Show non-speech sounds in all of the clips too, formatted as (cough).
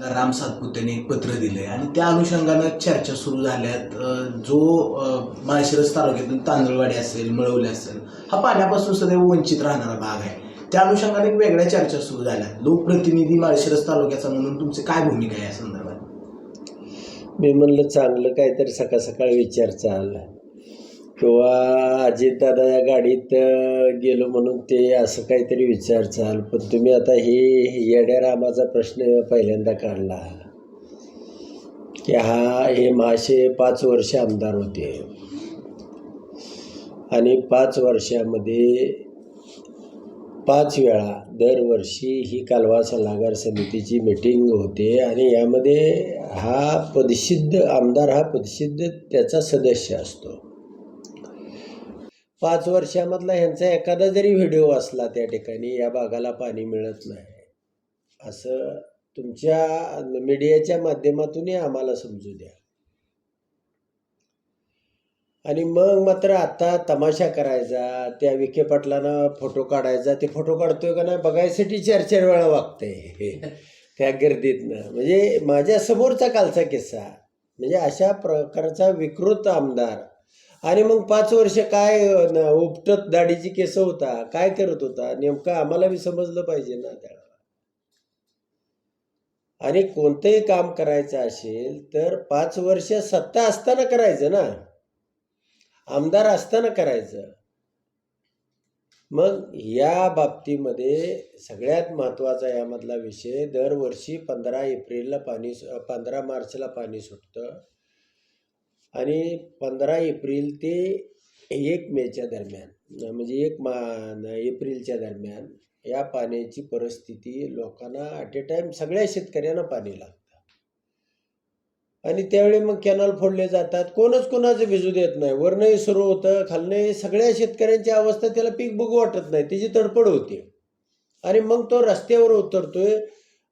राम सातपुतेने एक पत्र दिलंय. आणि त्या अनुषंगानं चर्चा सुरू झाल्यात. जो माळशिरस तालुक्यातून तांदळवाडी असेल मळवले असेल हा पाण्यापासून सदैव वंचित राहणारा भाग आहे. त्या अनुषंगाने एक वेगळ्या चर्चा सुरू झाल्या लोकप्रतिनिधी माळशिरस तालुक्याचा म्हणून तुमची काय भूमिका आहे या संदर्भात? मी म्हणलं चांगलं काहीतरी सकाळ सकाळी विचार चालला किंवा अजितदादा या गाडीत गेलो म्हणून ते असं काहीतरी विचार चाल पण तुम्ही आता हे येड्या रामाचा प्रश्न पहिल्यांदा काढला. की हा हे मासे पाच वर्ष आमदार होते. आणि पाच वर्षामध्ये पाच वेळा दरवर्षी ही कालवा सल्लागार समितीची मीटिंग होते. आणि यामध्ये हा पदसिद्ध आमदार हा पदसिद्ध त्याचा सदस्य असतो. पाच वर्षामधला ह्यांचा एखादा जरी व्हिडिओ असला त्या ठिकाणी या भागाला पाणी मिळत नाही. असं तुमच्या मीडियाच्या माध्यमातूनही आम्हाला समजू द्या. आणि मग मात्र आता तमाशा करायचा त्या विखे पाटलांना फोटो काढायचा. ते फोटो काढतोय का नाही बघायसाठी चार चार वेळा वागतंय. (laughs) त्या गर्दीतनं. म्हणजे माझ्या समोरचा कालचा किस्सा म्हणजे अशा प्रकारचा विकृत आमदार आणि मग पाच वर्ष काय उपटत दाढीची केस होता? काय करत होता? नेमकं आम्हाला बी समजलं पाहिजे ना त्याला. आणि कोणतंही काम करायचं असेल तर पाच वर्ष सत्ता असताना करायचं ना. आमदार असताना करायचं. मग या बाबतीमध्ये सगळ्यात महत्त्वाचा यामधला विषय दरवर्षी पंधरा एप्रिलला पाणी पंधरा मार्चला पाणी सुटतं. आणि पंधरा एप्रिल ते एक मेच्या दरम्यान म्हणजे एक मा एप्रिलच्या दरम्यान या पाण्याची परिस्थिती लोकांना ॲट ए टाईम सगळ्या शेतकऱ्यांना पाणी लागतं. आणि त्यावेळी मग कॅनल फोडले जातात. कोणच कोणाचं भिजू देत नाही. वरणही सुरू होतं खालनंही सगळ्या शेतकऱ्यांची अवस्था त्याला पीक बघू वाटत नाही. त्याची तडपड होते. आणि मग तो रस्त्यावर उतरतोय.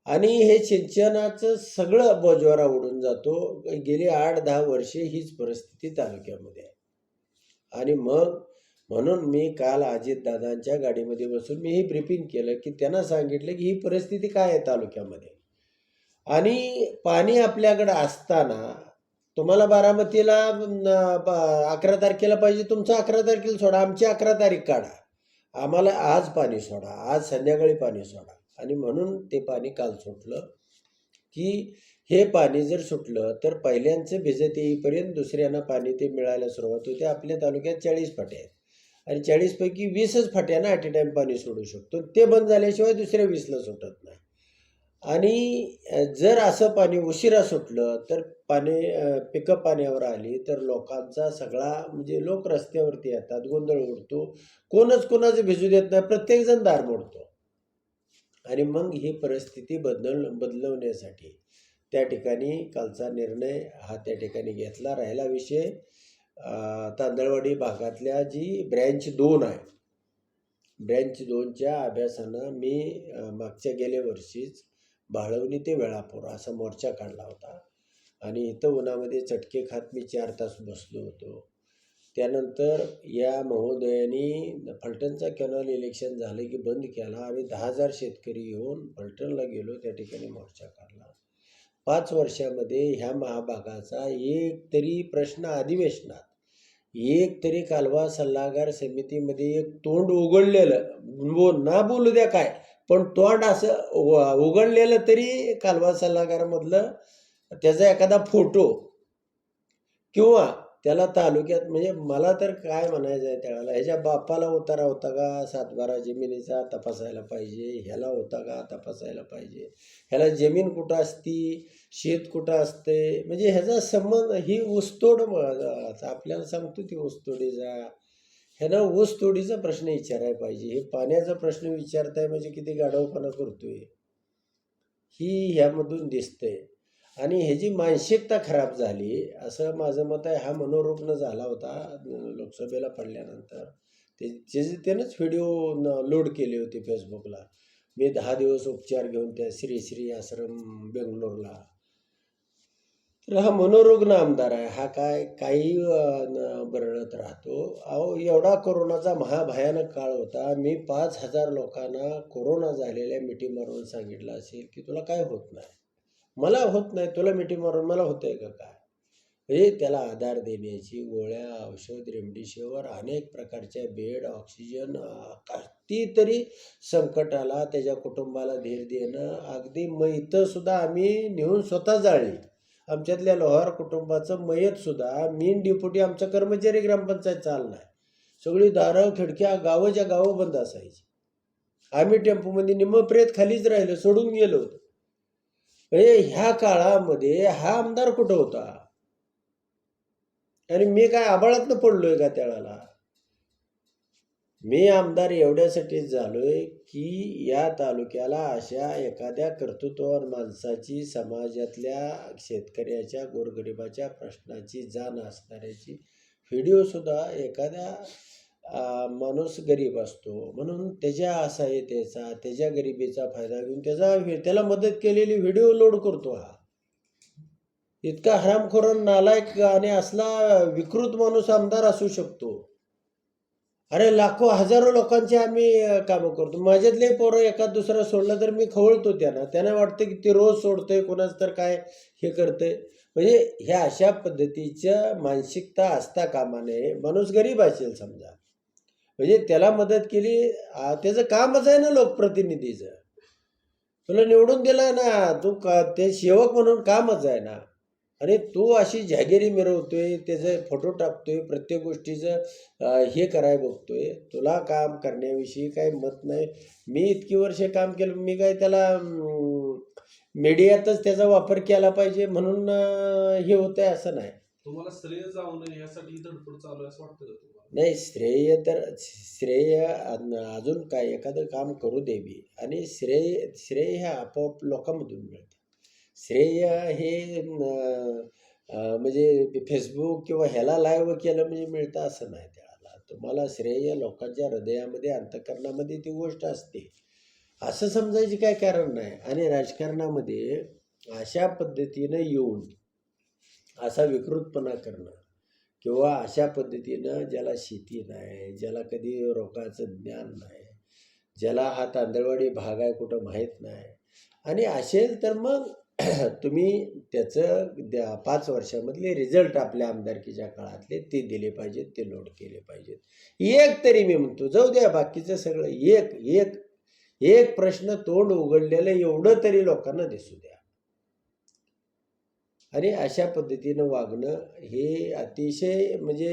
आणि हे सिंचनाचं सगळं बोजवारा उडून जातो. गेली आठ दहा वर्षे हीच परिस्थिती तालुक्यामध्ये आहे. आणि मग म्हणून मी काल अजितदादांच्या गाडीमध्ये बसून मी हे ब्रिफिंग केलं की त्यांना सांगितलं की ही परिस्थिती काय आहे तालुक्यामध्ये? आणि पाणी आपल्याकडं असताना तुम्हाला बारामतीला अकरा तारखेला पाहिजे तुमचं अकरा तारखेला सोडा आमची अकरा तारीख काढा. आम्हाला आज पाणी सोडा आज संध्याकाळी पाणी सोडा. आणि म्हणून ते पाणी काल सुटलं. की हे पाणी जर सुटलं तर पहिल्यांचं भिजत येईपर्यंत दुसऱ्यांना पाणी ते मिळायला सुरुवात होते. आपल्या तालुक्यात चाळीस फाटे आहेत. आणि चाळीसपैकी वीसच फाट्यांना ॲट ए टाईम पाणी सोडू शकतो. ते बंद झाल्याशिवाय दुसऱ्या वीसला सुटत नाही. आणि जर असं पाणी उशिरा सुटलं तर पाणी पिकअप पिकं पाण्यावर आली तर लोकांचा सगळा म्हणजे लोक रस्त्यावरती येतात गोंधळ उडतो. कोणच कोणाचं भिजू देत नाही. प्रत्येकजण दार मोडतो. आणि मग ही परिस्थिती बदल बदलवण्यासाठी त्या ठिकाणी कालचा निर्णय हा त्या ठिकाणी घेतला. राहिला विषय तांदळवाडी भागातल्या जी ब्रँच दोन आहे. ब्रँच दोनच्या अभ्यासानं मी मागच्या गेल्या वर्षीच बाळवणी ते वेळापूर असा मोर्चा काढला होता. आणि इथं उन्हामध्ये चटके खात मी चार तास बसलो होतो. त्यानंतर या महोदयांनी फलटणचा कॅनॉल इलेक्शन झालं की बंद केला. आम्ही दहा हजार शेतकरी येऊन फलटणला गेलो. त्या ठिकाणी मोर्चा काढला. पाच वर्षामध्ये ह्या महाभागाचा एक तरी प्रश्न अधिवेशनात एक तरी कालवा सल्लागार समितीमध्ये एक तोंड उघडलेलं बो ना बोलू द्या काय पण तोंड असं उघडलेलं तरी कालवा सल्लागारमधलं त्याचा एखादा फोटो किंवा त्याला तालुक्यात म्हणजे मला तर काय म्हणायचं आहे त्याला ह्याच्या बापाला उतारा होता का? सातबारा जमिनीचा तपासायला पाहिजे ह्याला होता का? तपासायला पाहिजे. ह्याला जमीन कुठं असती? शेत कुठं असते? म्हणजे ह्याचा संबंध ही ऊसतोड आपल्याला सांगतो ती ऊसतोडीचा. ह्यानं ऊसतोडीचा प्रश्न विचारायला पाहिजे. हे पाण्याचा प्रश्न विचारताय म्हणजे किती गाढवपणा करतोय? ही ह्यामधून दिसतंय. आणि ह्याची मानसिकता खराब झाली असं माझं मत आहे हा मनोरुग्ण झाला होता लोकसभेला पडल्यानंतर. ते त्याचे त्यानंच व्हिडिओ लोड केले होते फेसबुकला. मी दहा दिवस उपचार घेऊन त्या श्री श्री आश्रम बेंगलोरला. तर हा मनोरुग्ण आमदार आहे हा काय काही न बरळत राहतो. अहो एवढा कोरोनाचा महाभयानक काळ होता. मी पाच हजार लोकांना कोरोना झालेल्या मिठी मारून सांगितलं असेल की तुला काय होत नाही. मला होत नाही तुला मिठी मारून मला होतंय का काय? हे त्याला आधार देण्याची गोळ्या औषध रेमडेसिवीर अनेक प्रकारच्या बेड ऑक्सिजन कितीतरी संकटाला त्याच्या कुटुंबाला धीर देणं अगदी मयतंसुद्धा आम्ही नेऊन स्वतः जाळली. आमच्यातल्या लोहार कुटुंबाचं मयतसुद्धा मेन मीन आमचा कर्मचारी ग्रामपंचायत चालणार. सगळी दारं खिडक्या गावाच्या गावं बंद असायची. आम्ही टेम्पोमध्ये निम्म प्रेत खालीच राहिलो सोडून गेलो होतो. म्हणजे ह्या काळामध्ये हा आमदार कुठं होता? आणि मी काय आबाळातनं पडलोय का त्याला मी आमदार एवढ्यासाठीच झालोय की या तालुक्याला अशा एखाद्या कर्तृत्वावर माणसाची समाजातल्या शेतकऱ्याच्या गोरगरिबाच्या प्रश्नाची जाण असणाऱ्याची व्हिडिओसुद्धा एखाद्या माणूस गरीब असतो. म्हणून त्याच्या असहाय्यतेचा त्याच्या गरिबीचा फायदा घेऊन त्याचा त्याला मदत केलेली व्हिडिओ लोड करतो हा. इतका हरामखोर नालायक आणि असला विकृत माणूस आमदार असू शकतो. अरे लाखो हजारो लोकांचे आम्ही कामं करतो. माझ्यातले पोरं एखाद दुसरा सोडलं तर मी खवळतो त्यांना. त्यांना वाटतं की ते रोज सोडतंय कोणाचं तर काय हे करतंय. म्हणजे ह्या अशा पद्धतीच्या मानसिकता असता कामा नये माणूस गरीब असेल समजा. म्हणजे त्याला मदत केली त्याचं कामच आहे ना लोकप्रतिनिधीचं. तुला निवडून दिलं ना तू का ते सेवक म्हणून कामच आहे ना. आणि तू अशी जहागिरी मिरवतोय त्याचे फोटो टाकतोय प्रत्येक गोष्टीचं हे कराय बघतोय. तुला काम करण्याविषयी काही मत नाही. मी इतकी वर्ष काम केलं मी काय त्याला मीडियातच त्याचा वापर केला पाहिजे म्हणून हे होतंय असं नाही. तुम्हाला श्रेय जाऊ नये यासाठी धडपड चालू आहे असं वाटतं नाही श्रेय तर श्रेय अजून काय एखादं काम करू देवी आणि श्रेय श्रेय हे आपोआप लोकांमधून मिळतं. श्रेय हे म्हणजे फेसबुक किंवा ह्याला लाईव्ह केलं म्हणजे मिळतं असं नाही त्याला. तुम्हाला श्रेय लोकांच्या हृदयामध्ये अंतकरणामध्ये ती गोष्ट असते. असं समजायची काय कारण नाही. आणि राजकारणामध्ये अशा पद्धतीनं येऊन असा विकृतपणा करणं किंवा अशा पद्धतीनं ज्याला शेती नाही ज्याला कधी रोगाचं ज्ञान नाही ज्याला हा तांदळवाडी भाग आहे कुठं माहीत नाही. आणि असेल तर मग (clears throat) तुम्ही त्याचं द्या पाच वर्षामधले रिझल्ट आपल्या आमदारकीच्या काळातले ते दिले पाहिजेत ते लोड केले पाहिजेत. एक तरी मी म्हणतो जाऊ द्या बाकीचं सगळं एक एक एक प्रश्न तोंड उघडलेलं एवढं तरी लोकांना दिसू द्या. आणि अशा पद्धतीनं वागणं हे अतिशय म्हणजे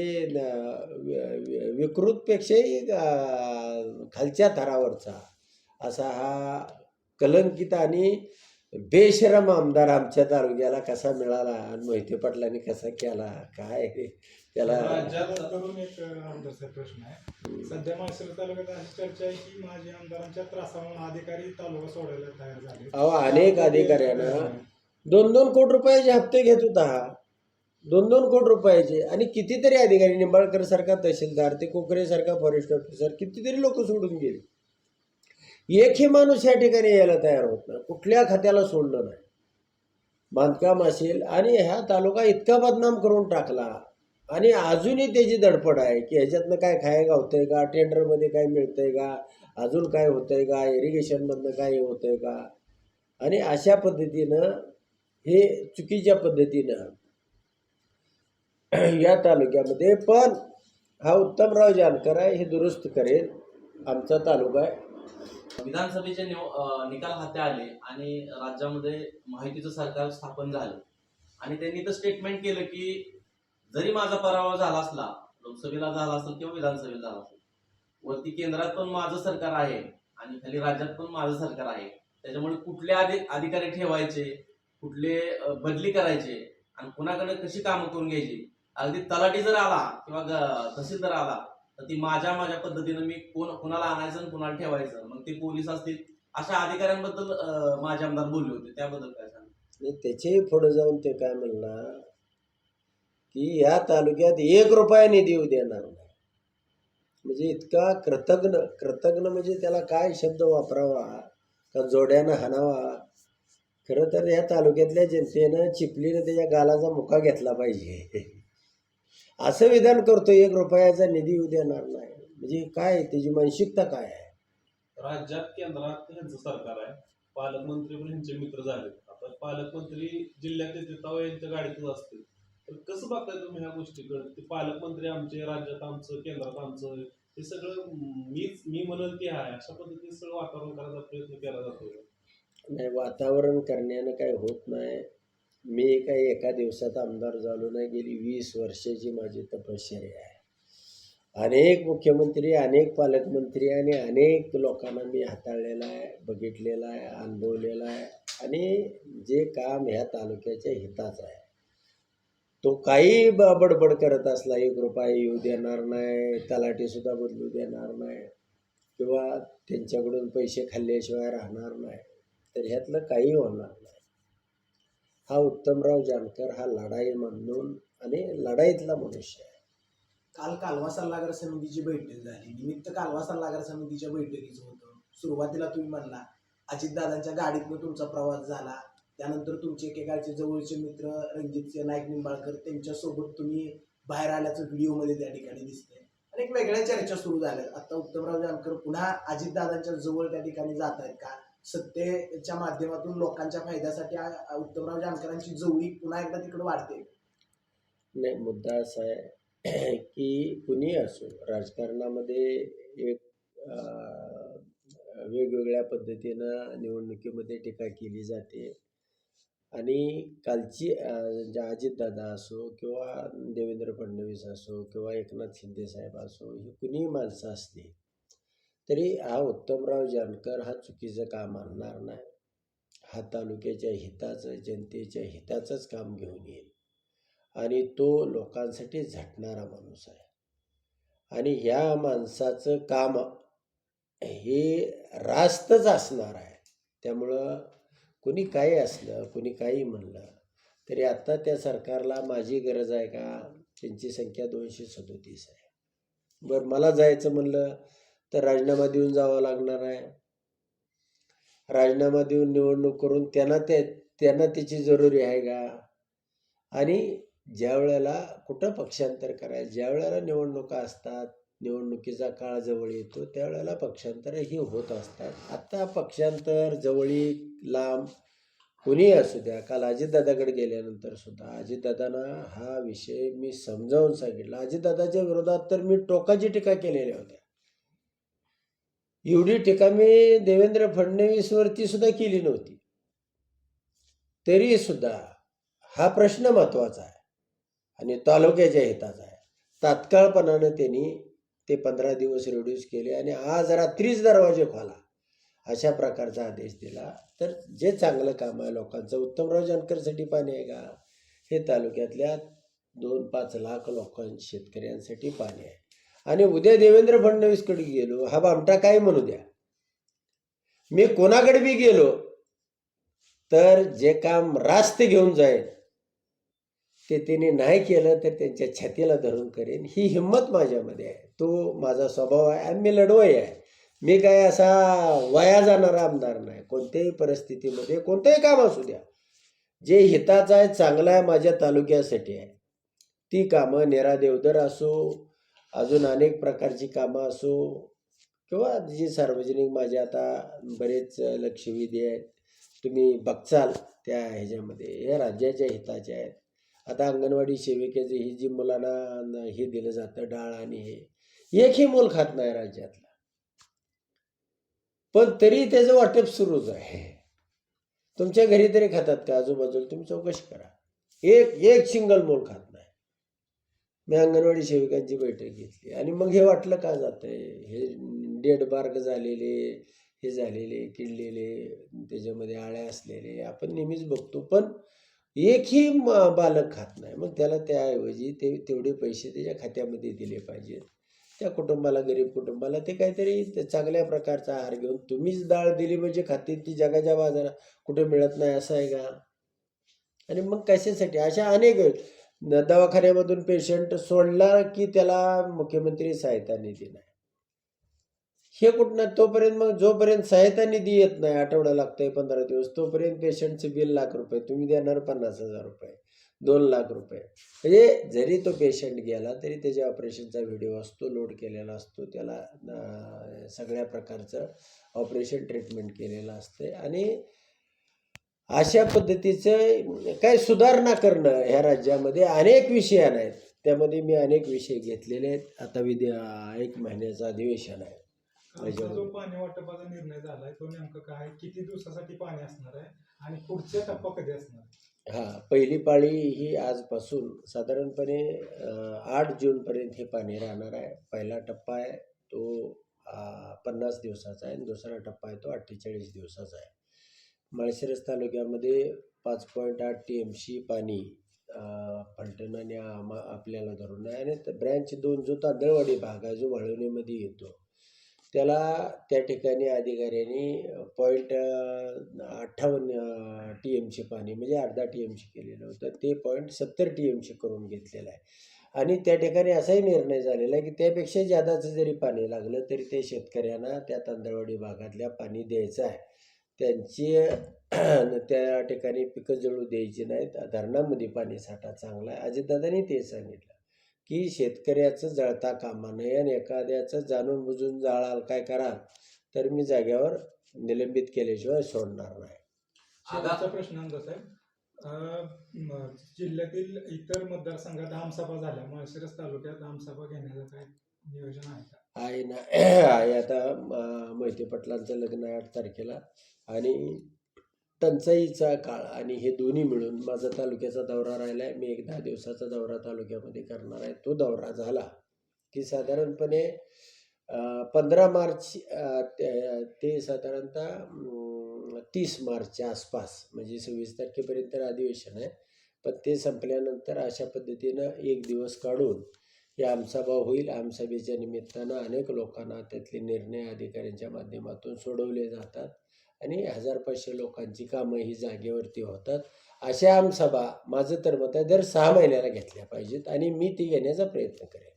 विकृतपेक्षाही खालच्या थरावरचा असा हा कलंकित आणि बेशरम आमदार आमच्या तालुक्याला कसा मिळाला आणि मोहिते पाटलांनी कसा केला काय त्याला राज्यात करून एक आमदारचा प्रश्न आहे. सध्या माळशिरस तालुक्यात अशी चर्चा आहे की माझी आमदारांच्या त्रासामुळे अधिकारी तालुका सोडायला तयार झाले. अहो अनेक अधिकाऱ्यांना दोन दोन कोटी रुपयाचे हप्ते घेत होता हा. दोन दोन कोटी रुपयाचे. आणि कितीतरी अधिकारी निंबाळकर सारखा तहसीलदार ते कोकरे सारखा फॉरेस्ट ऑफिसर कितीतरी लोक सोडून गेले. एकही माणूस या ठिकाणी यायला तयार होत नाही. कुठल्या खात्याला सोडलं नाही. बांधकाम असेल आणि ह्या तालुका इतका बदनाम करून टाकला. आणि अजूनही त्याची धडपड आहे की ह्याच्यातनं काय खाय होतंय का? टेंडरमध्ये काय मिळतंय का? अजून काय होतंय का? इरिगेशनमधनं काय होतंय का? आणि अशा पद्धतीनं हे चुकीच्या पद्धतीनं. या तालुक्यामध्ये पण हा उत्तमराव जानकर आहे हे दुरुस्त करेल. आमचा तालुका आहे. विधानसभेचे निकाल हाती आले आणि राज्यामध्ये माहितीचं सरकार स्थापन झालं. आणि त्यांनी तर स्टेटमेंट केलं की जरी माझा पराभव झाला असला लोकसभेला झाला असेल किंवा विधानसभेला झाला असेल वरती केंद्रात पण माझं सरकार आहे आणि खाली राज्यात पण माझं सरकार आहे. त्याच्यामुळे कुठले अधिकारी ठेवायचे? कुठले बदली करायचे आणि कुणाकडे कशी कामं करून घ्यायची. अगदी तलाठी जर आला किंवा ग- तहसीलदार आला तर ती माझ्या माझ्या पद्धतीनं मी कोण कुणाला आणायचं आणि कुणाला ठेवायचं. मग ते पोलीस असतील अशा अधिकाऱ्यांबद्दल माझे आमदार बोलले होते. त्याबद्दल काय सांग आणि त्याच्याही पुढे जाऊन ते काय म्हणणार की या तालुक्यात एक रुपया निधी येऊ देणार नाही. म्हणजे इतका कृतज्ञ कृतज्ञ म्हणजे त्याला काय शब्द वापरावा का जोड्यानं हाणावा खरं तर या तालुक्यातल्या जनतेनं चिपलीनं त्याच्या गालाचा मुका घेतला पाहिजे. असं विधान करतो एक रुपयाचा निधी येऊ देणार नाही. म्हणजे काय त्याची मानसिकता काय आहे? राज्यात केंद्रात ह्यांचं सरकार आहे. पालकमंत्री पण ह्यांचे मित्र झाले आता पालकमंत्री जिल्ह्यात येते तेव्हा यांच्या गाडीतच असते तर कसं बघताय तुम्ही ह्या गोष्टीकडे? ते पालकमंत्री आमचे राज्यात आमचं केंद्रात आमचं हे सगळं मीच मी म्हणेल ते आहे अशा पद्धतीने सगळं वातावरण करायचा प्रयत्न केला जातो नाही वातावरण करण्यानं काही होत नाही. मी काही एका दिवसात आमदार झालो नाही गेली वीस वर्षाची माझी तपश्चर्या आहे. अनेक मुख्यमंत्री अनेक पालकमंत्री आणि अनेक लोकांना मी हाताळलेला आहे बघितलेला आहे अनुभवलेला आहे. आणि जे काम ह्या तालुक्याच्या हिताचं आहे. तो काही ब- बडबड करत असला एक रुपये येऊ देणार नाही तलाठीसुद्धा बदलू देणार नाही किंवा त्यांच्याकडून पैसे खाल्ल्याशिवाय राहणार नाही. तर ह्यातलं काही होणार नाही. हा उत्तमराव जानकर हा लढाई म्हणून आणि लढाईतला मनुष्य आहे. काल कालवा सल्लागार समितीची बैठक झाली. निमित्त कालवा सल्लागार समितीच्या बैठकीचं होतं. सुरुवातीला तुम्ही म्हणला अजितदादांच्या गाडीतनं तुमचा प्रवास झाला. त्यानंतर तुमचे एकेकाळचे जवळचे मित्र रणजितसिंह नाईक निंबाळकर त्यांच्यासोबत तुम्ही बाहेर आल्याचं व्हिडिओमध्ये त्या ठिकाणी दिसतंय. अनेक वेगळ्या चर्चा सुरू झाल्या आता उत्तमराव जानकर पुन्हा अजितदादांच्या जवळ त्या ठिकाणी जात आहेत का? सत्तेच्या माध्यमातून लोकांच्या फायद्यासाठी उत्तमराव जानकरांची जवळी पुन्हा एकदा तिकडे वाढते. नाही मुद्दा असा आहे (clears throat) की कुणी असो राजकारणामध्ये एक वेगवेगळ्या पद्धतीनं निवडणुकीमध्ये टीका केली जाते. आणि कालची अं, अजितदादा असो किंवा देवेंद्र फडणवीस असो किंवा एकनाथ शिंदे साहेब असो ही कुणीही माणसं असली तरी हा उत्तमराव जानकर हा चुकीचं काम आणणार नाही. हा तालुक्याच्या हिताचं जनतेच्या हिताचंच काम घेऊन येईल. आणि तो लोकांसाठी झटणारा माणूस आहे. आणि ह्या माणसाचं काम हे रास्तच असणार आहे. त्यामुळं कुणी काही असलं कुणी काही म्हणलं तरी आत्ता त्या सरकारला माझी गरज आहे का? त्यांची संख्या दोनशे सदोतीस आहे. बरं मला जायचं म्हणलं तर राजीनामा देऊन जावं लागणार आहे. राजीनामा देऊन निवडणूक करून त्यांना ते त्यांना त्याची जरुरी आहे का? आणि ज्या वेळेला कुठं पक्षांतर करायचं ज्या वेळेला निवडणुका असतात निवडणुकीचा काळ जवळ येतो त्यावेळेला पक्षांतर ही होत असतात. आत्ता पक्षांतर जवळी लांब कुणीही असू द्या. काल अजितदादाकडे गेल्यानंतर सुद्धा अजितदादांना हा विषय मी समजावून सांगितला. अजितदादाच्या विरोधात तर मी टोकाची टीका केलेल्या होत्या एवढी टीका मी देवेंद्र फडणवीसवरती सुद्धा केली नव्हती. तरी सुद्धा हा प्रश्न महत्त्वाचा आहे आणि तालुक्याच्या हिताचा आहे. तात्काळपणानं त्यांनी ते पंधरा दिवस रिड्यूस केले आणि आज रात्रीच दरवाजे खोला अशा प्रकारचा आदेश दिला. तर जे चांगलं काम आहे लोकांचं उत्तमराव जानकरसाठी पाणी आहे का? हे तालुक्यातल्या दोन पाच लाख लोकां शेतकऱ्यांसाठी पाणी आहे. आणि उद्या देवेंद्र फडणवीसकडे गेलो. हा बामटा काय म्हणू द्या? मी कोणाकडे बी गेलो तर जे काम रास्त घेऊन जाईल ते त्यांनी नाही केलं तर त्यांच्या छातीला धरून करेन. ही हिंमत माझ्यामध्ये आहे. तो माझा स्वभाव आहे आणि मी लढवय आहे. मी काय असा वाया जाणारा आमदार नाही. कोणत्याही परिस्थितीमध्ये कोणतंही काम असू द्या. जे हिताचं आहे चांगलं आहे माझ्या तालुक्यासाठी आहे. ती कामं नेरादेवदर असो अजून अनेक प्रकारची कामं असो किंवा जी सार्वजनिक माझे आता बरेच लक्षवेधी आहेत. तुम्ही बघचाल त्या ह्याच्यामध्ये या राज्याच्या हिताच्या आहेत. आता अंगणवाडी सेविकेचे ही जी मुलांना हे दिलं जातं डाळ आणि हे एकही मूल खात नाही राज्यातला. पण तरी त्याचं वाटप सुरूच आहे. तुमच्या घरी तरी खातात का? आजूबाजूला तुम्ही चौकशी करा. एक एक सिंगल मूल खात मी अंगणवाडी सेविकांची बैठक घेतली. आणि मग हे वाटलं का जातं आहे हे डेड बार्ग झालेले हे झालेले किडलेले त्याच्यामध्ये आळ्या असलेले आपण नेहमीच बघतो. पण एकही बालक खात नाही. मग त्याला त्याऐवजी ते तेवढे पैसे त्याच्या खात्यामध्ये दिले पाहिजेत. त्या कुटुंबाला गरीब कुटुंबाला ते काहीतरी चांगल्या प्रकारचा आहार घेऊन तुम्हीच डाळ दिली म्हणजे खाते ती जगाच्या बाजारात कुठे मिळत नाही असं आहे का? आणि मग कशासाठी? अशा अनेक आहेत दवाखान्यामधून पेशंट सोडला की त्याला मुख्यमंत्री सहायता निधी नाही. हे कुठनं तोपर्यंत मग जोपर्यंत सहायता निधी येत नाही आठवडा लागतोय पंधरा दिवस तोपर्यंत पेशंटचं बिल लाख रुपये तुम्ही देणार पन्नास हजार रुपये दोन लाख रुपये. म्हणजे जरी तो पेशंट गेला तरी त्याच्या ऑपरेशनचा व्हिडिओ असतो लोड केलेला असतो त्याला सगळ्या प्रकारचं ऑपरेशन ट्रीटमेंट केलेलं असते आणि अशा पद्धतीचं काय सुधारणा करणं ह्या राज्यामध्ये अनेक विषय आहेत. त्यामध्ये मी अनेक विषय घेतलेले आहेत. आता विद्या एक महिन्याचं अधिवेशन आहे. जो पाणी वाटपाचा निर्णय झालाय तो नेमका काय किती दिवसासाठी पाणी असणार आहे? आणि पुढचा टप्पा कधी असणार? हां पहिली पाळी ही आजपासून साधारणपणे आठ जूनपर्यंत हे पाणी राहणार आहे. पहिला टप्पा आहे तो पन्नास दिवसाचा आहे. आणि दुसरा टप्पा आहे तो अठ्ठेचाळीस दिवसाचा आहे. माळशिरस तालुक्यामध्ये पाच पॉईंट आठ टी एम सी पाणी अं, फलटण आणि आमा आपल्याला धरून आहे. आणि ब्रँच दोन जो तांदळवाडी भाग आहे जो वाळवणीमध्ये येतो त्याला त्या ठिकाणी अधिकाऱ्यांनी पॉईंट अठ्ठावन्न टी एमचे पाणी म्हणजे अर्धा टी एमची केलेलं होतं. ते पॉईंट सत्तर टी एमची करून घेतलेलं आहे. आणि त्या ठिकाणी असाही निर्णय झालेला आहे की त्यापेक्षा जादाचं जरी पाणी लागलं तरी ते शेतकऱ्यांना त्या तांदळवाडी भागातल्या पाणी द्यायचं आहे. त्यांची (clears throat) त्या ठिकाणी पिकं जळू द्यायची नाहीत. धरणामध्ये पाणी साठा चांगला आहे. अजितदादांनी ते सांगितलं की शेतकऱ्याचं जळता कामा नये आणि एखाद्याचं जाणून बुजून जाळाल काय कराल तर मी जाग्यावर निलंबित केल्याशिवाय सोडणार नाही. शेवटचा प्रश्न साहेब. जिल्ह्यातील इतर मतदारसंघात आमसभा झाल्या. माळशिरस तालुक्यात आमसभा घेण्याचं काय नियोजन आहे का? आहे ना. (clears throat) आहे आता मोहिते पाटलांचं लग्न आहे आठ तारखेला. आणि टंचाईचा काळ आणि हे दोन्ही मिळून माझा तालुक्याचा दौरा राहिला आहे मी एक दहा दिवसाचा दौरा तालुक्यामध्ये करणार आहे. तो दौरा झाला की साधारणपणे पंधरा मार्च ते- ते साधारणतः तीस मार्चच्या आसपास म्हणजे सव्वीस तारखेपर्यंत अधिवेशन आहे. पण ते संपल्यानंतर अशा पद्धतीनं एक दिवस काढून ही आमसभा होईल. आमसभेच्या निमित्तानं अनेक लोकांना त्यातले निर्णय अधिकाऱ्यांच्या माध्यमातून सोडवले जातात. आणि हजार पाचशे लोकांची कामं ही जागेवरती होतात. अशा आमसभा माझं तर मत आहे दर सहा महिन्याला घेतल्या पाहिजेत आणि मी ती घेण्याचा प्रयत्न करेन.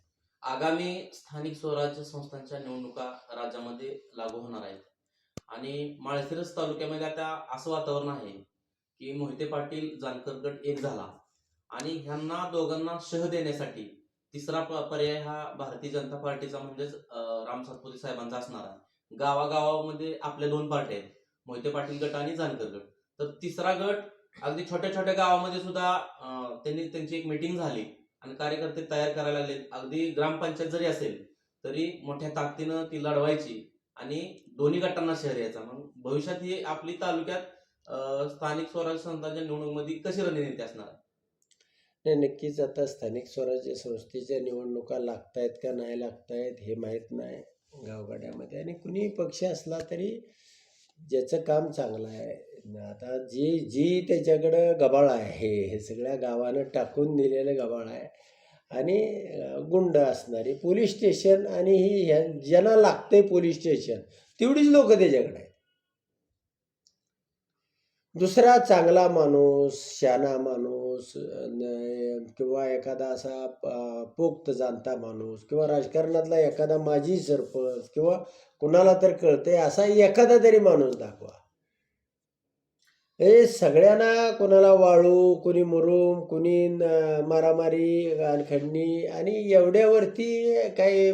आगामी स्थानिक स्वराज्य संस्थांच्या निवडणुका राज्यामध्ये लागू होणार आहेत. आणि माळशिरस तालुक्यामध्ये आता असं वातावरण आहे की मोहिते पाटील जानकर गट एक झाला आणि ह्यांना दोघांना शह देण्यासाठी तिसरा प- पर्याय हा भारतीय जनता पार्टीचा म्हणजेच राम सातपुते साहेबांचा असणार आहे. गावागावामध्ये आपल्या दोन पार्ट्या आहेत. मोहिते पाटील गट आणि जानकर गट. तर तिसरा गट अगदी छोट्या छोट्या गावामध्ये सुद्धा त्यांनी त्यांची एक मिटिंग झाली आणि कार्यकर्ते तयार करायला लागले अगदी ग्रामपंचायत जरी असेल तरी मोठ्या ताकदीनं ती लढवायची आणि दोन्ही गटांना शहर यायचा. मग भविष्यात ही आपली तालुक्यात स्थानिक स्वराज्य संस्थांच्या निवडणुकीमध्ये कशी रणनीती असणार? नाही नक्कीच आता स्थानिक स्वराज्य संस्थेच्या निवडणुका लागतायत का नाही लागतायत हे माहीत नाही. गावगाड्यामध्ये. आणि कुणीही पक्ष असला तरी ज्याचं काम चांगलं आहे. आता जी जी त्याच्याकडं गबाळ आहे हे सगळ्या गावानं टाकून दिलेलं गबाळ आहे. आणि गुंड असणारी पोलीस स्टेशन आणि ही ह्या ज्यांना लागतंय पोलीस स्टेशन तेवढीच लोक त्याच्याकडे आहेत. दुसरा चांगला माणूस शहाणा माणूस न- किंवा एखादा असा पोक्त जाणता माणूस किंवा राजकारणातला एखादा माजी सरपंच किंवा कुणाला तर कळते असा एखादा तरी माणूस दाखवा. हे सगळ्यांना कोणाला वाळू कोणी मुरुम कोणी मारामारी आणि आणि एवढ्यावरती काही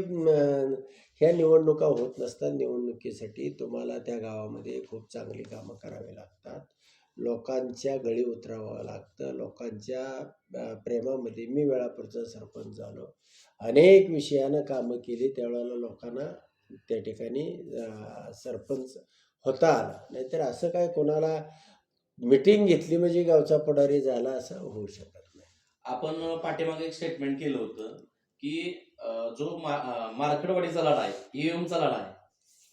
ह्या निवडणुका होत नसतात. निवडणुकीसाठी तुम्हाला त्या गावामध्ये खूप चांगली कामं करावी लागतात. लोकांच्या गळी उतरावं लागतं. लोकांच्या प्रेमामध्ये मी वेळापूरचा सरपंच झालो. अनेक विषयानं कामं केली. त्यावेळेला लोकांना त्या ठिकाणी सरपंच होता. आला नाहीतर असं काय कोणाला मिटिंग घेतली म्हणजे गावचा पुढारी झाला असं होऊ शकत नाही. आपण पाठीमागे एक स्टेटमेंट केलं होतं की जो मार्केटवाडीचा मार्कडवाडीचा लढा आहे ईव्हीएमचा लढा आहे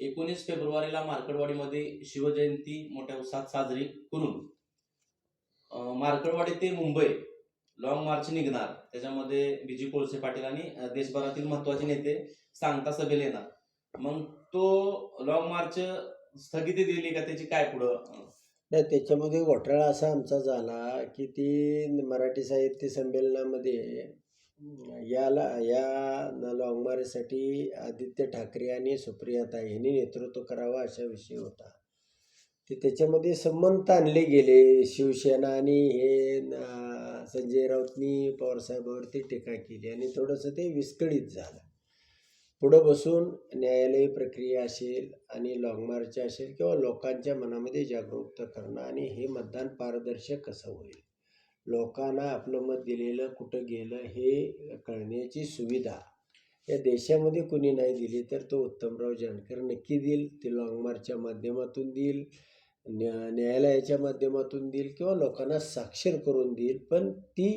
एकोणीस फेब्रुवारीला मार्कडवाडीमध्ये शिवजयंती मोठ्या उत्साहात साजरी करून मार्केटवाडी मार्कडवाडी ते मुंबई लॉंग मार्च निघणार. त्याच्यामध्ये बीजी कोळसे पाटील आणि देशभरातील महत्त्वाचे नेते सांगता सभेला येणार. मग तो लॉंग मार्च स्थगिती दिली का? त्याची काय पुढं? नाही त्याच्यामध्ये घोटाळा असा आमचा झाला की ती मराठी साहित्य संमेलनामध्ये याला या लॉंगमारीसाठी आदित्य ठाकरे आणि सुप्रियाताई यांनी नेतृत्व करावं अशा विषय होता. ते त्याच्यामध्ये संबंध आणले गेले शिवसेना आणि हे संजय राऊतनी पवारसाहेबावरती टीका केली आणि थोडंसं ते विस्कळीत झालं. पुढं बसून न्यायालयीन प्रक्रिया असेल आणि लॉंग मार्च असेल किंवा लोकांच्या मनामध्ये जागरूकता करणं आणि हे मतदान पारदर्शक कसं होईल? लोकांना आपलं मत दिलेलं कुठं गेलं हे कळण्याची सुविधा या देशामध्ये कुणी नाही दिली तर तो उत्तमराव जानकर नक्की देईल ते लाँग मार्चच्या माध्यमातून देईल न्या न्यायालयाच्या माध्यमातून देईल किंवा लोकांना साक्षर करून देईल. पण ती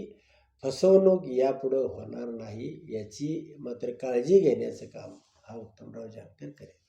फसवणूक यापुढं होणार नाही याची मात्र काळजी घेण्याचं काम हा उत्तमराव जानकर करेल